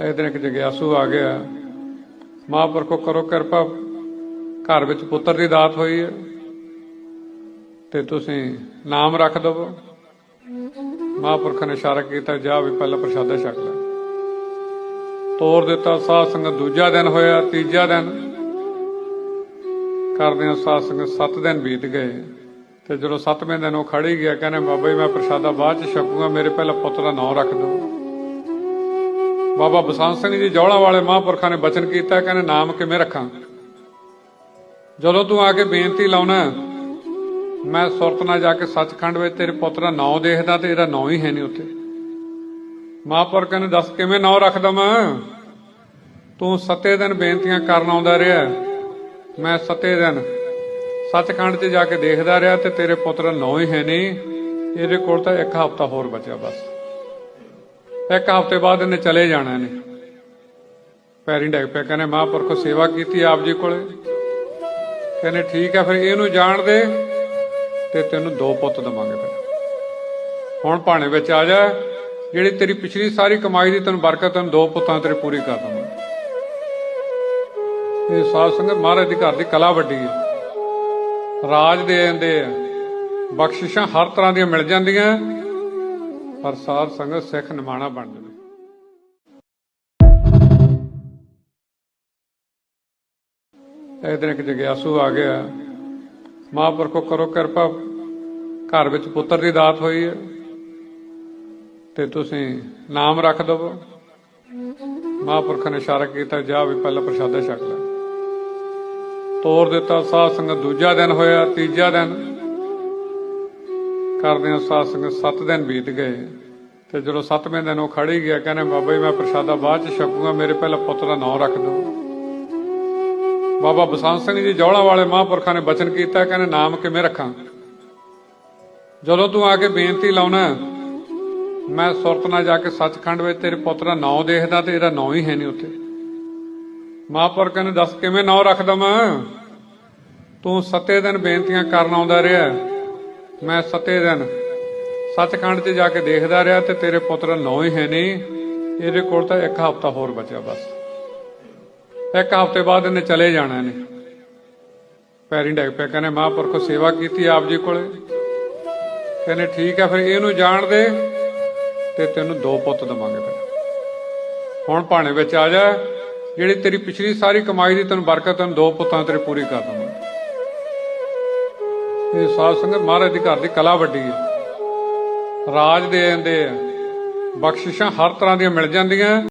ਇੱਕ ਦਿਨ ਇੱਕ ਜਗਿਆਸੂ ਆ ਗਿਆ। ਮਹਾਂਪੁਰਖੋ ਕਰੋ ਕਿਰਪਾ, ਘਰ ਵਿੱਚ ਪੁੱਤਰ ਦੀ ਦਾਤ ਹੋਈ ਹੈ। ਤੇ ਤੁਸੀਂ ਨਾਮ ਰੱਖ ਦਵੋ। ਮਹਾਂਪੁਰਖ ਨੇ ਇਸ਼ਾਰਾ ਕੀਤਾ, ਜਾ ਵੀ ਪਹਿਲਾਂ ਪ੍ਰਸ਼ਾਦਾ ਛਕ ਲੈ। ਤੋਰ ਦਿੱਤਾ, ਸਾਧ ਸੰਗਤ ਦੂਜਾ ਦਿਨ ਹੋਇਆ, ਤੀਜਾ ਦਿਨ। ਕਰਦਿਆਂ ਸਾਧ ਸੰਗਤ 7 ਦਿਨ ਬੀਤ ਗਏ। ਤੇ ਜਦੋਂ 7ਵੇਂ ਦਿਨ ਉਹ ਖੜੀ ਗਿਆ, ਕਹਿੰਦੇ, ਬਾਬਾ ਜੀ, ਮੈਂ ਪ੍ਰਸ਼ਾਦਾ ਬਾਅਦ ਚ ਛਕੂਗਾ, ਮੇਰੇ ਪਹਿਲਾਂ ਪੁੱਤ ਦਾ ਨਾਮ ਰੱਖ ਦਿਓ। ਬਾਬਾ ਬਸੰਤ ਸਿੰਘ ਜੀ ਜੌਲਾ ਵਾਲੇ ਮਹਾਂਪੁਰਖਾਂ ਨੇ ਬਚਨ ਕੀਤਾ, ਕਹਿੰਦੇ ਨਾਮ ਕਿਵੇਂ ਰੱਖਾਂ? ਜਦੋਂ ਤੂੰ ਆ ਕੇ ਬੇਨਤੀ ਲਾਉਣਾ, ਮੈਂ ਸੁਰਤ ਨਾਲ ਜਾ ਕੇ ਸੱਚਖੰਡ ਵਿੱਚ ਤੇਰੇ ਪੁੱਤ ਦਾ ਨਾਮ ਦੇਖਦਾ ਤੇ ਇਹਦਾ ਨਾਂ ਹੀ ਹੈ ਨਹੀਂ ਉੱਥੇ। ਮਹਾਂਪੁਰਖਾਂ ਨੇ ਦੱਸ ਕਿਵੇਂ ਨਾਂ ਰੱਖਦਾ ਦਵਾਂ? ਤੂੰ ਸੱਤੇ ਦਿਨ ਬੇਨਤੀਆਂ ਕਰਨ ਆਉਂਦਾ ਰਿਹਾ, ਮੈਂ ਸੱਤੇ ਦਿਨ ਸੱਚਖੰਡ 'ਚ ਜਾ ਕੇ ਦੇਖਦਾ ਰਿਹਾ ਤੇ ਤੇਰੇ ਪੁੱਤਰ ਨੌ ਹੀ ਹੈ ਨਹੀਂ, ਇਹਦੇ ਕੋਲ ਤਾਂ ਇੱਕ ਹਫ਼ਤਾ ਹੋਰ ਬਚਿਆ ਬਸ। ਇੱਕ ਹਫ਼ਤੇ ਬਾਅਦ ਇਹਨੇ ਚਲੇ ਜਾਣਾ ਨੇ ਪੈਰੀ ਡੈਗ ਪਿਆ, ਕਹਿੰਦੇ ਮਹਾਂਪੁਰਖੋ ਸੇਵਾ ਕੀਤੀ ਆਪ ਜੀ ਕੋਲੇ। ਕਹਿੰਦੇ ਠੀਕ ਹੈ ਫਿਰ ਇਹਨੂੰ ਜਾਣ ਦੇ ਤੇ ਤੈਨੂੰ ਦੋ ਪੁੱਤ ਦਵਾਂਗੇ ਫਿਰ। ਹੁਣ ਭਾਣੇ ਵਿੱਚ ਆ ਜਾ, ਜਿਹੜੀ ਤੇਰੀ ਪਿਛਲੀ ਸਾਰੀ ਕਮਾਈ ਦੀ ਤੈਨੂੰ ਬਰਕਤ ਤੈਨੂੰ ਦੋ ਪੁੱਤਾਂ ਤੇਰੇ ਪੂਰੀ ਕਰ ਦਵਾਂਗੇ। ਇਹ ਸਾਧ ਸੰਗਤ ਮਹਾਰਾਜ ਦੀ ਘਰ ਦੀ ਕਲਾ ਵੱਡੀ ਹੈ। ਰਾਜ ਦੇ ਜਾਂਦੇ ਆ, ਬਖਸ਼ਿਸ਼ਾਂ ਹਰ ਤਰ੍ਹਾਂ ਦੀਆਂ ਮਿਲ ਜਾਂਦੀਆਂ। ਪਰ ਸਾਧ ਸੰਗਤ ਸਿੱਖ ਨਿਮਾਣਾ ਬਣ ਜਾਵੇ। ਇੱਕ ਦਿਨ ਇੱਕ ਜਗਿਆਸੂ ਆ ਗਿਆ। ਮਹਾਂਪੁਰਖੋ ਕਰੋ ਕਿਰਪਾ, ਘਰ ਵਿੱਚ ਪੁੱਤਰ ਦੀ ਦਾਤ ਹੋਈ ਹੈ। ਤੇ ਤੁਸੀਂ ਨਾਮ ਰੱਖ ਦਵੋ। ਮਹਾਂਪੁਰਖ ਨੇ ਇਸ਼ਾਰਾ ਕੀਤਾ, ਜਾ ਵੀ ਪਹਿਲਾਂ ਪ੍ਰਸ਼ਾਦਾ ਛਕ ਲੈ। ਤੋਰ ਦਿੱਤਾ, ਸਾਧ ਸੰਗਤ ਦੂਜਾ ਦਿਨ ਹੋਇਆ, ਤੀਜਾ ਦਿਨ ਕਰਦਿਆਂ ਸਾਧ ਸੰਗਤ 7 ਦਿਨ ਬੀਤ ਗਏ। ਤੇ ਜਦੋਂ 7ਵੇਂ ਦਿਨ ਉਹ ਖੜੀ ਗਿਆ, ਕਹਿੰਦੇ, ਬਾਬਾ ਜੀ, ਮੈਂ ਪ੍ਰਸ਼ਾਦਾ ਬਾਅਦ ਚ ਛਕੂਗਾ, ਮੇਰੇ ਪਹਿਲਾਂ ਪੁੱਤ ਦਾ ਨਾਮ ਰੱਖ ਦਿਓ। ਬਾਬਾ ਬਸੰਤ ਸਿੰਘ ਜੀ ਜੌਲਾ ਵਾਲੇ ਮਹਾਂਪੁਰਖਾਂ ਨੇ ਬਚਨ ਕੀਤਾ, ਕਹਿੰਦੇ, ਨਾਮ ਕਿਵੇਂ ਰੱਖਾਂ? ਜਦੋਂ ਤੂੰ ਆ ਕੇ ਬੇਨਤੀ ਲਾਉਣਾ, ਮੈਂ ਸੁਰਤ ਨਾਲ ਜਾ ਕੇ ਸੱਚਖੰਡ ਵਿੱਚ ਤੇਰੇ ਪੁੱਤ ਦਾ ਨਾਮ ਦੇਖਦਾ ਤੇ ਇਹਦਾ ਨਾਮ ਹੀ ਹੈ ਨਹੀਂ ਉੱਥੇ। ਮਹਾਂਪੁਰਖ ਨੇ ਦੱਸ ਕਿਵੇਂ ਨਾਮ ਰੱਖ ਦਵਾਂ? ਤੂੰ ਸੱਤੇ ਦਿਨ ਬੇਨਤੀਆਂ ਕਰਨ ਆਉਂਦਾ ਰਿਹਾ। ਮੈਂ ਸੱਤੇ ਦਿਨ ਸੱਚਖੰਡ 'ਚ ਜਾ ਕੇ ਦੇਖਦਾ ਰਿਹਾ ਤੇ ਤੇਰੇ ਪੁੱਤਰ ਨੌ ਹੀ ਹੈ ਨਹੀਂ। ਇਹਦੇ ਕੋਲ ਤਾਂ ਇੱਕ ਹਫ਼ਤਾ ਹੋਰ ਬਚਿਆ ਬਸ। ਇੱਕ ਹਫ਼ਤੇ ਬਾਅਦ ਇਹਨੇ ਚਲੇ ਜਾਣਾ ਨੇ ਪੈਰੀ ਡੈਗ ਪਿਆ, ਕਹਿੰਦੇ ਮਹਾਂਪੁਰਖੋ ਸੇਵਾ ਕੀਤੀ ਆਪ ਜੀ ਕੋਲੇ। ਕਹਿੰਦੇ ਠੀਕ ਹੈ ਫਿਰ ਇਹਨੂੰ ਜਾਣ ਦੇ ਤੇ ਤੈਨੂੰ ਦੋ ਪੁੱਤ ਦਵਾਂਗੇ ਫਿਰ। ਹੁਣ ਭਾਣੇ ਵਿੱਚ ਆ ਜਾ, ਜਿਹੜੀ ਤੇਰੀ ਪਿਛਲੀ ਸਾਰੀ ਕਮਾਈ ਦੀ ਤੈਨੂੰ ਬਰਕਤ ਤੈਨੂੰ ਦੋ ਪੁੱਤਾਂ ਤੇਰੇ ਪੂਰੀ ਕਰ ਦਵਾਂਗੇ। ਇਹ ਸਾਧ ਸੰਗਤ ਮਹਾਰਾਜ ਦੇ ਘਰ ਦੀ ਕਲਾ ਵੱਡੀ ਹੈ। ਰਾਜ ਦੇ ਜਾਂਦੇ ਆ ਬਖਸ਼ਿਸ਼ਾਂ ਹਰ ਤਰ੍ਹਾਂ ਦੀਆਂ ਮਿਲ ਜਾਂਦੀਆਂ।